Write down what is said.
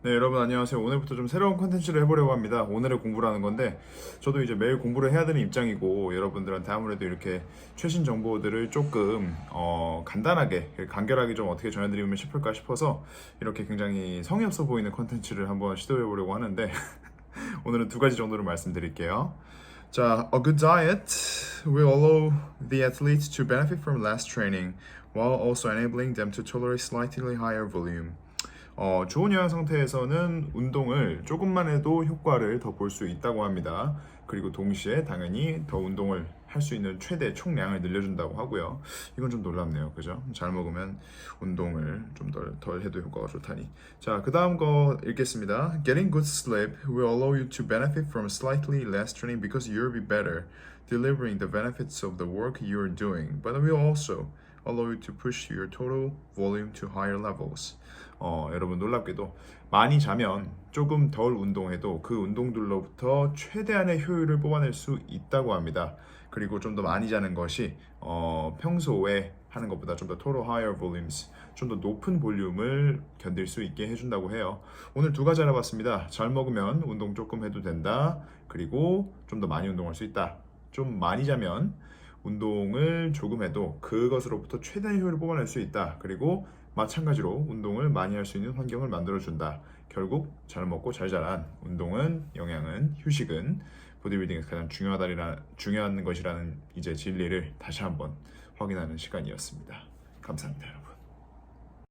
네, 여러분 안녕하세요. 오늘부터 좀 새로운 컨텐츠를 해보려고 합니다. 오늘의 공부라는 건데, 저도 이제 매일 공부를 해야 되는 입장이고, 여러분들한테 아무래도 이렇게 최신 정보들을 조금, 어, 간단하게, 간결하게 좀 어떻게 전해드리면 싶을까 싶어서, 이렇게 굉장히 성의 없어 보이는 컨텐츠를 한번 시도해보려고 하는데, 오늘은 두 가지 정도를 말씀드릴게요. 자, a good diet will allow the athletes to benefit from less training, while also enabling them to tolerate slightly higher volume. 어, 좋은 영양 상태에서는 운동을 조금만 해도 효과를 더 볼 수 있다고 합니다. 그리고 동시에 당연히 더 운동을 할 수 있는 최대 총량을 늘려준다고 하고요. 이건 좀 놀랍네요. 그죠? 잘 먹으면 운동을 좀 덜 덜 해도 효과가 좋다니. 자, 그 다음 거 읽겠습니다. Getting good sleep will allow you to benefit from slightly less training because you'll be better delivering the benefits of the work you're doing, but will also allow you to push your total volume to higher levels. 어, 여러분 놀랍게도 많이 자면 조금 덜 운동해도 그 운동들로부터 최대한의 효율을 뽑아낼 수 있다고 합니다. 그리고 좀 더 많이 자는 것이 어, 평소에 하는 것보다 좀 더 total higher volumes, 좀 더 높은 볼륨을 견딜 수 있게 해준다고 해요. 오늘 두 가지 알아봤습니다. 잘 먹으면 운동 조금 해도 된다. 그리고 좀 더 많이 운동할 수 있다. 좀 많이 자면 운동을 조금 해도 그것으로부터 최대한 효율을 뽑아낼 수 있다. 그리고 마찬가지로 운동을 많이 할 수 있는 환경을 만들어준다. 결국 잘 먹고 잘 자란 운동은 영양은 휴식은 보디빌딩에서 가장 중요하다라 중요한 것이라는 이제 진리를 다시 한번 확인하는 시간이었습니다. 감사합니다.